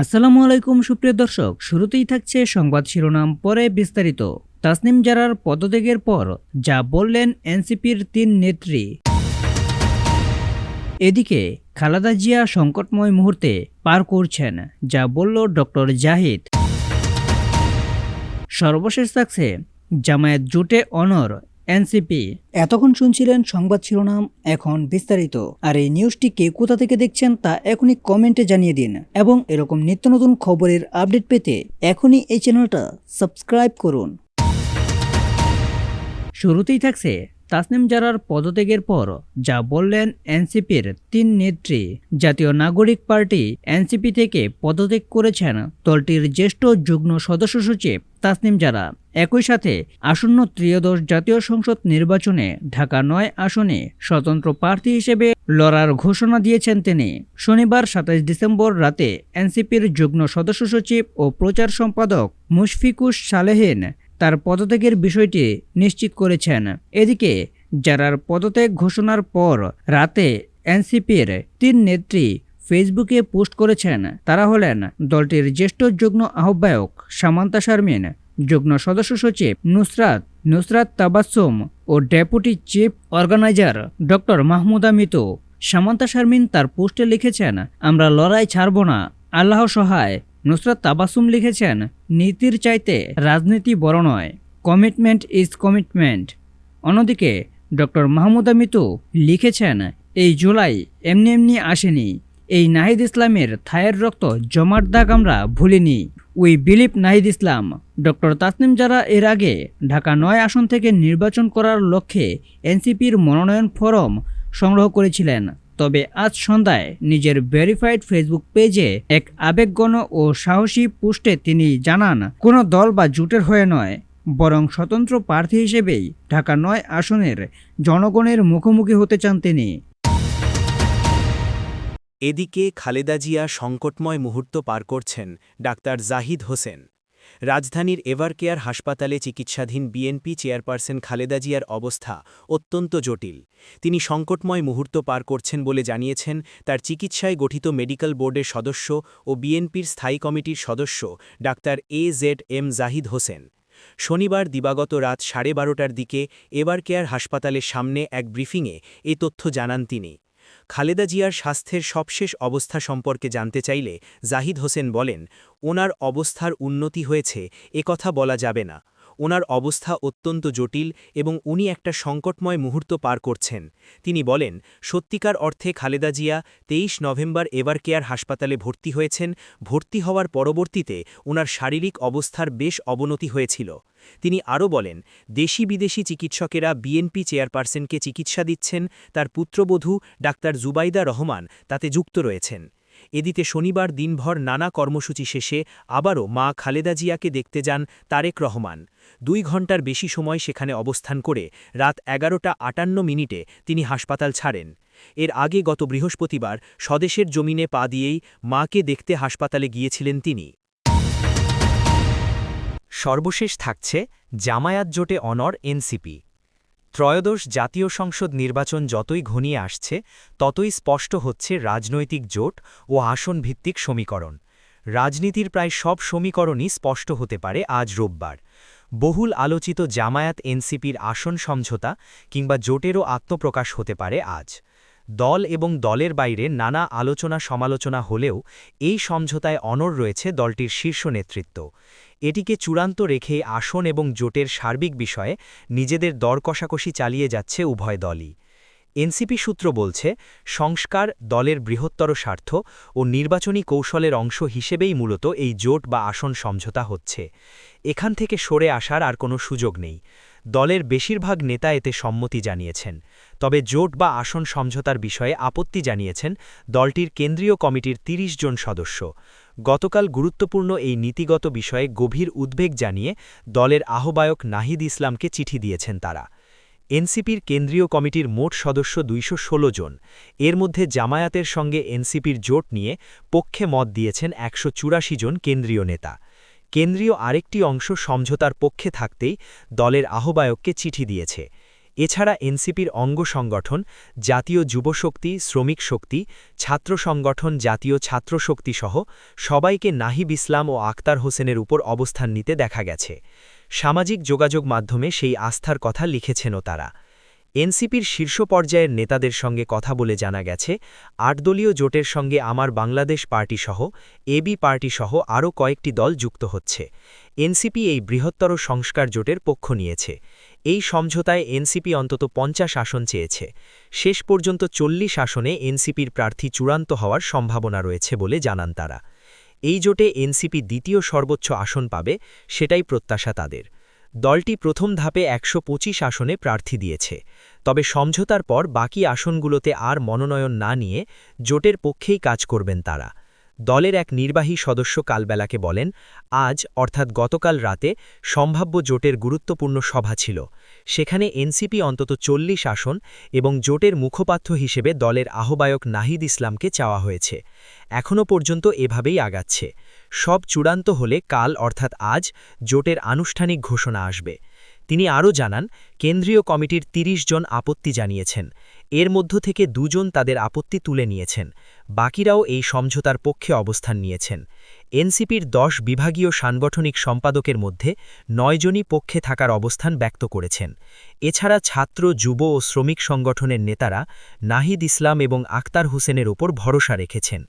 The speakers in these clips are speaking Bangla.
আসসালামু আলাইকুম, সুপ্রিয় দর্শক। শুরুতেই থাকছে সংবাদ শিরোনাম, পরে বিস্তারিত। তাসনিম জারার পদত্যাগের পর যা বললেন এনসিপির তিন নেত্রী। এদিকে খালাদা জিয়া সংকটময় মুহূর্তে পার করছেন, যা বলল ডক্টর জাহিদ। সর্বশেষ থাকছে জামায়াত জোটে অনর এনসিপি। এতক্ষণ শুনছিলেন সংবাদ শিরোনাম এখন বিস্তারিত। আর এই নিউজটি কে কোথা থেকে দেখছেন তা এখনই কমেন্টে জানিয়ে দিন। এবং এরকম নিত্য নতুন খবরের আপডেট পেতে এখনই এই চ্যানেলটা সাবস্ক্রাইব করুন। শুরুতেই থাকছে তাসনিম জারার পদত্যাগের পর যা বললেন এনসিপির তিন নেত্রী। জাতীয় নাগরিক পার্টি এনসিপি থেকে পদত্যাগ করেছেন। দলটির জ্যেষ্ঠ যুগ্ম সদস্য সচিব তাসনিম জারা। একই সাথে আসন্ন ত্রয়োদশ জাতীয় সংসদ নির্বাচনে ঢাকা নয় আসনে স্বতন্ত্র প্রার্থী হিসেবে লড়ার ঘোষণা দিয়েছেন তিনি। শনিবার সাতাশ ডিসেম্বর রাতে এনসিপির যুগ্ম সদস্য সচিব ও প্রচার সম্পাদক মুশফিকুস সালেহিন তার পদত্যাগের বিষয়টি নিশ্চিত করেছেন। এদিকে যারার পদত্যাগ ঘোষণার পর রাতে এনসিপির তিন নেত্রী ফেসবুকে পোস্ট করেছেন, তারা হলেন দলটির জ্যেষ্ঠ যুগ্ম আহ্বায়ক সামান্তা শারমিন যুগ্ম সদস্য সচিব নুসরাত নুসরাত তাবাসুম ও deputy chief organiser doctor Mahmuda Mitu. Samanta Sharmin তার পোস্টে লিখেছেন, আমরা লড়াই ছাড়ব না। আল্লাহ সহায়। নুসরাত তাবাসুম লিখেছেন, নীতির চাইতে রাজনীতি বড় নয়। Commitment is commitment. অন্যদিকে ডক্টর মাহমুদা মিতু লিখেছেন, এই জুলাই এমনি এমনি আসেনি। এই নাহিদ ইসলামের থায়ের রক্ত জমাট দাগ আমরা ভুলিনি। We believe Nahid Islam, doctor Tasnim যারা এর আগে ঢাকা নয় আসন থেকে নির্বাচন করার লক্ষ্যে এনসিপির মনোনয়ন ফরম সংগ্রহ করেছিলেন। তবে আজ সন্ধ্যায় নিজের ভেরিফাইড ফেসবুক পেজে এক আবেগগণ ও সাহসী পোস্টে তিনি জানান, কোনো দল বা জোটের হয়ে নয়, বরং স্বতন্ত্র প্রার্থী হিসেবেই ঢাকা নয় আসনের জনগণের মুখোমুখি হতে চান তিনি। এদিকে খালেদা জিয়া সংকটময় মুহূর্ত পার করছেন ডাক্তার জাহিদ হোসেন। রাজধানীর এভারকেয়ার হাসপাতালে চিকিৎসাধীন বিএনপি চেয়ারপারসন খালেদা জিয়ার অবস্থা অত্যন্ত জটিল। তিনি সংকটময় মুহূর্ত পার করছেন বলে জানিয়েছেন তার চিকিৎসায় গঠিত মেডিকেল বোর্ডের সদস্য ও বিএনপির স্থায়ী কমিটির সদস্য doctor A Z M Zahid Hossain. শনিবার দিবাগত রাত সাড়ে বারোটার দিকে এভারকেয়ার হাসপাতালের সামনে এক ব্রিফিংয়ে এ তথ্য জানান তিনি। খালেদা জিয়ার স্বাস্থ্যের সবশেষ অবস্থা সম্পর্কে জানতে চাইলে জাহিদ হোসেন বলেন, ওনার অবস্থার উন্নতি হয়েছে, এ কথা বলা যাবে না। ওনার অবস্থা অত্যন্ত জটিল এবং উনি একটা সংকটময় মুহূর্ত পার করছেন। তিনি বলেন, সত্যিকার অর্থে খালেদা জিয়া তেইশ নভেম্বর এভার কেয়ার হাসপাতালে ভর্তি হয়েছেন। ভর্তি হওয়ার পরবর্তীতে ওনার শারীরিক অবস্থার বেশ অবনতি হয়েছিল। তিনি আরও বলেন, দেশি বিদেশি চিকিৎসকেরা বিএনপি চেয়ারপারসনকে চিকিৎসা দিচ্ছেন। তার পুত্রবধূ ডাক্তার জুবাইদা রহমান তাতে যুক্ত রয়েছেন। এদিতে শনিবার দিনভর নানা কর্মসূচি শেষে আবারও মা খালেদা জিয়াকে দেখতে যান তারেক রহমান। দুই ঘণ্টার বেশি সময় সেখানে অবস্থান করে রাত এগারোটা আটান্ন মিনিটে তিনি হাসপাতাল ছাড়েন। এর আগে গত বৃহস্পতিবার স্বদেশের জমিনে পা দিয়েই মাকে দেখতে হাসপাতালে গিয়েছিলেন তিনি। সর্বশেষ থাকছে জামায়াত জোটে অনর এনসিপি। ত্রয়োদশ জাতীয় সংসদ নির্বাচন যতই ঘনিয়ে আসছে, ততই স্পষ্ট হচ্ছে রাজনৈতিক জোট ও আসনভিত্তিক সমীকরণ। রাজনীতির প্রায় সব সমীকরণই স্পষ্ট হতে পারে আজ রোববার। বহুল আলোচিত জামায়াত এনসিপির আসন সমঝোতা কিংবা জোটেরও আত্মপ্রকাশ হতে পারে আজ। দল এবং দলের বাইরে নানা আলোচনা সমালোচনা হলেও এই সমঝোতায় অনর রয়েছে দলটির শীর্ষ নেতৃত্ব। এটিকে চূড়ান্ত রেখে আসন এবং জোটের সার্বিক বিষয়ে নিজেদের দর কষাকষি চালিয়ে যাচ্ছে উভয় দলই। এনসিপি সূত্র বলছে, সংস্কার দলের বৃহত্তর স্বার্থ ও নির্বাচনী কৌশলের অংশ হিসেবেই মূলত এই জোট বা আসন সমঝোতা হচ্ছে। এখান থেকে সরে আসার আর কোনো সুযোগ নেই। দলের বেশিরভাগ নেতা এতে সম্মতি জানিয়েছেন। তবে জোট বা আসন সমঝোতার বিষয়ে আপত্তি জানিয়েছেন দলটির কেন্দ্রীয় কমিটির ৩০ জন সদস্য। গতকাল গুরুত্বপূর্ণ এই নীতিগত বিষয়ে গভীর উদ্বেগ জানিয়ে দলের আহ্বায়ক নাহিদ ইসলামকে চিঠি দিয়েছেন তারা। এনসিপির কেন্দ্রীয় কমিটির মোট সদস্য দুইশ ষোল জন। এর মধ্যে জামায়াতের সঙ্গে এনসিপির জোট নিয়ে পক্ষে মত দিয়েছেন একশো চুরাশি জন কেন্দ্রীয় নেতা। কেন্দ্রীয় আরেকটি অংশ সমঝোতার পক্ষে থাকতেই দলের আহ্বায়ককে চিঠি দিয়েছে। এছাড়া এনসিপির অঙ্গ সংগঠন, জাতীয় যুবশক্তি, শ্রমিক শক্তি, ছাত্র সংগঠন, জাতীয় ছাত্র শক্তি সহ সবাইকে নাহিব ইসলাম ও আক্তার হোসেনের উপর অবস্থান নিতে দেখা গেছে। সামাজিক যোগাযোগ মাধ্যমে সেই আস্থার কথা লিখেছেনও তারা। এনসিপির শীর্ষ পর্যায়ের নেতাদের সঙ্গে কথা বলে জানা গেছে আটদলীয় জোটের সঙ্গে আমার বাংলাদেশ পার্টি সহ এবি পার্টি সহ আরও কয়েকটি দল যুক্ত হচ্ছে। এনসিপি এই বৃহত্তর সংস্কার জোটের পক্ষ নিয়েছে। এই সমঝোতায় এনসিপি অন্তত পঞ্চাশ আসন চেয়েছে। শেষ পর্যন্ত চল্লিশ আসনে এনসিপির প্রার্থী চূড়ান্ত হওয়ার সম্ভাবনা রয়েছে বলে জানান তারা। এই জোটে এনসিপি দ্বিতীয় সর্বোচ্চ আসন পাবে, সেটাই প্রত্যাশা তাদের। দলটি প্রথম ধাপে একশো পঁচিশ আসনে প্রার্থী দিয়েছে। তবে সমঝোতার পর বাকি আসনগুলোতে আর মনোনয়ন না নিয়ে জোটের পক্ষেই কাজ করবেন তারা। দলের এক নির্বাহী সদস্য কালবেলাকে বলেন, আজ, অর্থাৎ গতকাল রাতে, সম্ভাব্য জোটের গুরুত্বপূর্ণ সভা ছিল। সেখানে এনসিপি অন্তত চল্লিশ আসন এবং জোটের মুখপাত্র হিসেবে দলের আহ্বায়ক নাহিদ ইসলামকে চাওয়া হয়েছে। এখনও পর্যন্ত এভাবেই আগাচ্ছে। সব চূড়ান্ত হলে কাল, অর্থাৎ আজ, জোটের আনুষ্ঠানিক ঘোষণা আসবে। তিনি আরও জানান, কেন্দ্রীয় কমিটির ৩০ জন আপত্তি জানিয়েছেন। এর মধ্য থেকে দুজন তাদের আপত্তি তুলে নিয়েছেন। বাকিরাও এই সমঝোতার পক্ষে অবস্থান নিয়েছেন। এনসিপির দশ বিভাগীয় সাংগঠনিক সম্পাদকের মধ্যে নয়জনই পক্ষে থাকার অবস্থান ব্যক্ত করেছেন। এছাড়া ছাত্র, যুব ও শ্রমিক সংগঠনের নেতারা নাহিদ ইসলাম এবং আক্তার হোসেনের ওপর ভরসা রেখেছেন।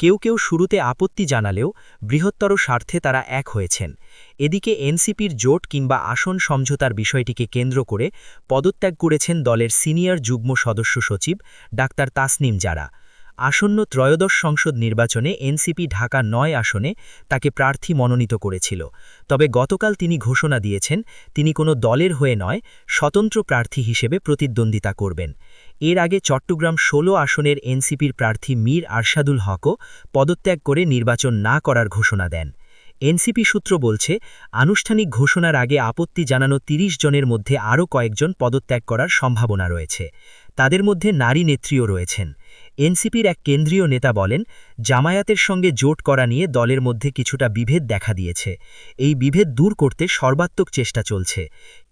কেউ কেউ শুরুতে আপত্তি জানালেও বৃহত্তর স্বার্থে তারা এক হয়েছেন। এদিকে এনসিপির জোট কিংবা আসন সমঝোতার বিষয়টিকে কেন্দ্র করে পদত্যাগ করেছেন দলের সিনিয়র যুগ্ম সদস্য সচিব ডাক্তার তাসনিম যারা আসন্ন ত্রয়োদশ সংসদ নির্বাচনে এনসিপি ঢাকা নয় আসনে তাকে প্রার্থী মনোনীত করেছিল। তবে গতকাল তিনি ঘোষণা দিয়েছেন, তিনি কোনো দলের হয়ে নয়, স্বতন্ত্র প্রার্থী হিসেবে প্রতিদ্বন্দ্বিতা করবেন। এর আগে চট্টগ্রাম ১৬ আসনের এনসিপির প্রার্থী মীর আরশাদুল হকও পদত্যাগ করে নির্বাচন না করার ঘোষণা দেন। এনসিপি সূত্র বলছে, আনুষ্ঠানিক ঘোষণার আগে আপত্তি জানানো ৩০ জনের মধ্যে আরও কয়েকজন পদত্যাগ করার সম্ভাবনা রয়েছে। তাদের মধ্যে নারী নেত্রীও রয়েছেন। এনসিপির এক কেন্দ্রীয় নেতা বলেন, জামায়াতের সঙ্গে জোট করা নিয়ে দলের মধ্যে কিছুটা বিভেদ দেখা দিয়েছে। এই বিভেদ দূর করতে সর্বাত্মক চেষ্টা চলছে।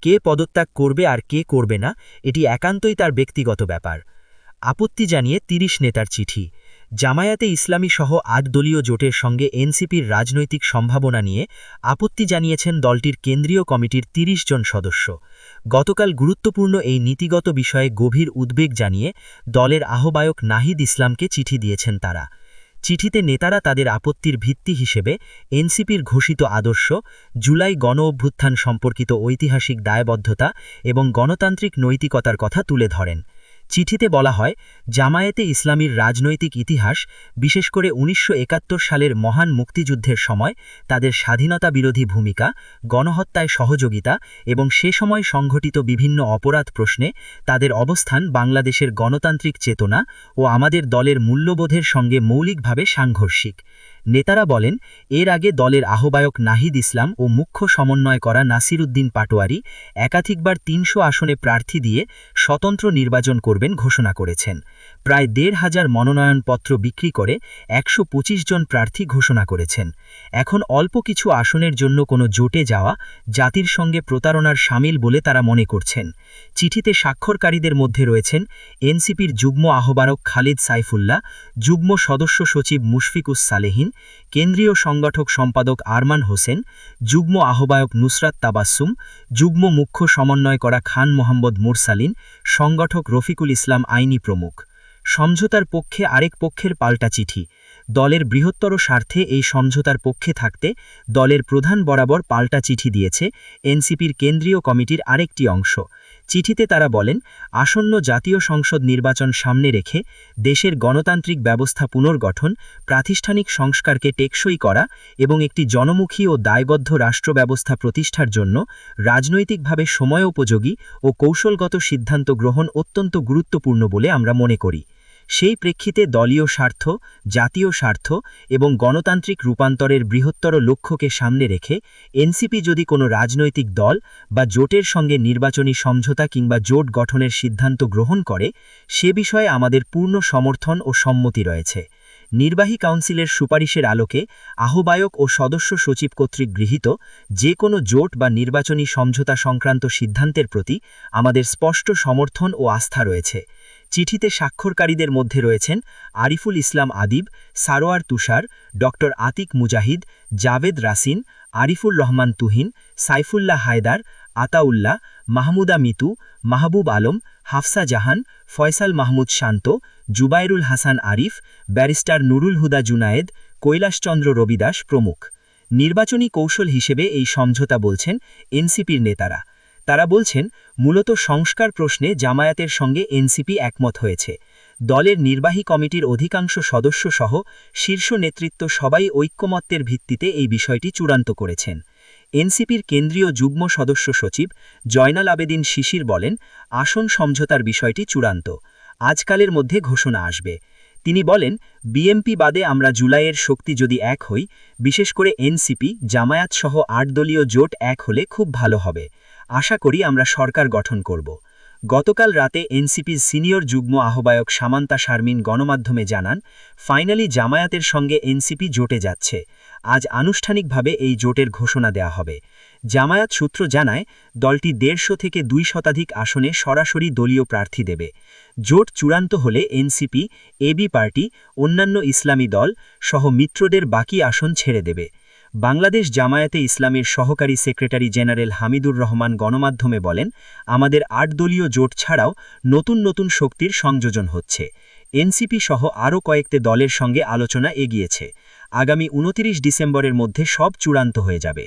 কে পদত্যাগ করবে আর কে করবে না, এটি একান্তই তার ব্যক্তিগত ব্যাপার। আপত্তি জানিয়ে ৩০ নেতার চিঠি। জামায়াতে ইসলামী সহ আট দলীয় জোটের সঙ্গে এনসিপির রাজনৈতিক সম্ভাবনা নিয়ে আপত্তি জানিয়েছেন দলটির কেন্দ্রীয় কমিটির ৩০ জন সদস্য। গতকাল গুরুত্বপূর্ণ এই নীতিগত বিষয়ে গভীর উদ্বেগ জানিয়ে দলের আহ্বায়ক নাহিদ ইসলামকে চিঠি দিয়েছেন তারা। চিঠিতে নেতারা তাদের আপত্তির ভিত্তি হিসেবে এনসিপির ঘোষিত আদর্শ, জুলাই গণ অভ্যুত্থান সম্পর্কিত ঐতিহাসিক দায়বদ্ধতা এবং গণতান্ত্রিক নৈতিকতার কথা তুলে ধরেন। চিঠিতে বলা হয়, জামায়াতে ইসলামীর রাজনৈতিক ইতিহাস, বিশেষ করে উনিশশো একাত্তর সালের মহান মুক্তিযুদ্ধের সময়, তাদের স্বাধীনতা বিরোধী ভূমিকা, গণহত্যায় সহযোগিতা এবং সে সময় সংঘটিত বিভিন্ন অপরাধ প্রশ্নে তাদের অবস্থান বাংলাদেশের গণতান্ত্রিক চেতনা ও আমাদের দলের মূল্যবোধের সঙ্গে মৌলিকভাবে সাংঘর্ষিক। নেতারা বলেন, এর আগে দলের আহ্বায়ক নাহিদ ইসলাম ও মুখ্য সমন্বয় করা নাসির উদ্দিন পাটোয়ারি একাধিকবার তিনশো আসনে প্রার্থী দিয়ে স্বতন্ত্র নির্বাচন করবেন ঘোষণা করেছেন। প্রায় দেড় হাজার মনোনয়নপত্র বিক্রি করে একশো পঁচিশ জন প্রার্থী ঘোষণা করেছেন। এখন অল্প কিছু আসনের জন্য কোনো জোটে যাওয়া জাতির সঙ্গে প্রতারণার সামিল বলে তারা মনে করছেন। চিঠিতে স্বাক্ষরকারীদের মধ্যে রয়েছেন এনসিপির যুগ্ম আহ্বায়ক খালিদ সাইফুল্লাহ, যুগ্ম সদস্য সচিব মুশফিকুস সালেহিন কেন্দ্রীয় সংগঠক সম্পাদক আরমান হোসেন, যুগ্ম আহ্বায়ক নুসরাত তাবাসুম যুগ্ম মুখ্য সমন্বয় করা খান মোহাম্মদ মুরসালিন, সংগঠক রফিকুল ইসলাম আইনি প্রমুখ। সমঝোতার পক্ষে আরেক পক্ষের পাল্টা চিঠি। দলের বৃহত্তর স্বার্থে এই সমঝোতার পক্ষে থাকতে দলের প্রধান বরাবর পাল্টা চিঠি দিয়েছে এনসিপির কেন্দ্রীয় কমিটির আরেকটি অংশ। চিঠিতে তারা বলেন, আসন্ন জাতীয় সংসদ নির্বাচন সামনে রেখে দেশের গণতান্ত্রিক ব্যবস্থা পুনর্গঠন, প্রাতিষ্ঠানিক সংস্কারকে টেকসই করা এবং একটি জনমুখী ও দায়বদ্ধ রাষ্ট্র ব্যবস্থা প্রতিষ্ঠার জন্য রাজনৈতিকভাবে সময়োপযোগী ও কৌশলগত সিদ্ধান্ত গ্রহণ অত্যন্ত গুরুত্বপূর্ণ বলে আমরা মনে করি। সেই প্রেক্ষিতে দলীয় স্বার্থ, জাতীয় স্বার্থ এবং গণতান্ত্রিক রূপান্তরের বৃহত্তর লক্ষ্যকে সামনে রেখে এনসিপি যদি কোনো রাজনৈতিক দল বা জোটের সঙ্গে নির্বাচনী সমঝোতা কিংবা জোট গঠনের সিদ্ধান্ত গ্রহণ করে, সে বিষয়ে আমাদের পূর্ণ সমর্থন ও সম্মতি রয়েছে। নির্বাহী কাউন্সিলের সুপারিশের আলোকে আহ্বায়ক ও সদস্য সচিব কর্তৃক গৃহীত যে কোনো জোট বা নির্বাচনী সমঝোতা সংক্রান্ত সিদ্ধান্তের প্রতি আমাদের স্পষ্ট সমর্থন ও আস্থা রয়েছে। চিঠিতে স্বাক্ষরকারীদের মধ্যে রয়েছেন আরিফুল ইসলাম আদিব, সারোয়ার তুষার ড আতিক মুজাহিদ, জাভেদ রাসিন, আরিফুর রহমান তুহিন, সাইফুল্লাহ হায়দার, আতাউল্লাহ, মাহমুদা মিতু, মাহবুব আলম, হাফসা জাহান, ফয়সাল মাহমুদ শান্ত, জুবাইরুল হাসান আরিফ, ব্যারিস্টার নুরুল হুদা জুনায়েদ, কৈলাসচন্দ্র রবিদাস প্রমুখ। নির্বাচনী কৌশল হিসেবে এই সমঝোতা বলছেন এনসিপির নেতারা। তারা বলছেন, মূলত সংস্কার প্রশ্নে জামায়াতের সঙ্গে এনসিপি একমত হয়েছে। দলের নির্বাহী কমিটির অধিকাংশ সদস্য সহ শীর্ষ নেতৃত্ব সবাই ঐক্যমত্যের ভিত্তিতে এই বিষয়টি চূড়ান্ত করেছেন। এনসিপির কেন্দ্রীয় যুগ্ম সদস্য সচিব জয়নাল আবেদিন শিশির বলেন, আসন সমঝোতার বিষয়টি চূড়ান্ত। আজকালের মধ্যে ঘোষণা আসবে। তিনি বলেন, বিএমপি বাদে আমরা জুলাইয়ের শক্তি যদি এক হই, বিশেষ করে এনসিপি জামায়াত সহ আট দলীয় জোট এক হলে খুব ভালো হবে। আশা করি আমরা সরকার গঠন করব। গতকাল রাতে এনসিপির সিনিয়র যুগ্ম আহ্বায়ক সামান্তা শারমিন গণমাধ্যমে জানান, ফাইনালি জামায়াতের সঙ্গে এনসিপি জোটে যাচ্ছে। আজ আনুষ্ঠানিকভাবে এই জোটের ঘোষণা দেয়া হবে। জামায়াত সূত্র জানায়, দলটি দেড়শো থেকে দুই শতাধিক আসনে সরাসরি দলীয় প্রার্থী দেবে। জোট চূড়ান্ত হলে এনসিপি এবি পার্টি, অন্যান্য ইসলামী দল সহ মিত্রদের বাকি আসন ছেড়ে দেবে। বাংলাদেশ জামায়াতে ইসলামের সহকারী সেক্রেটারি জেনারেল হামিদুর রহমান গণমাধ্যমে বলেন, আমাদের আট দলীয় জোট ছাড়াও নতুন নতুন শক্তির সংযোজন হচ্ছে। এনসিপি সহ আরও কয়েকটি দলের সঙ্গে আলোচনা এগিয়েছে। আগামী উনতিরিশ ডিসেম্বরের মধ্যে সব চূড়ান্ত হয়ে যাবে।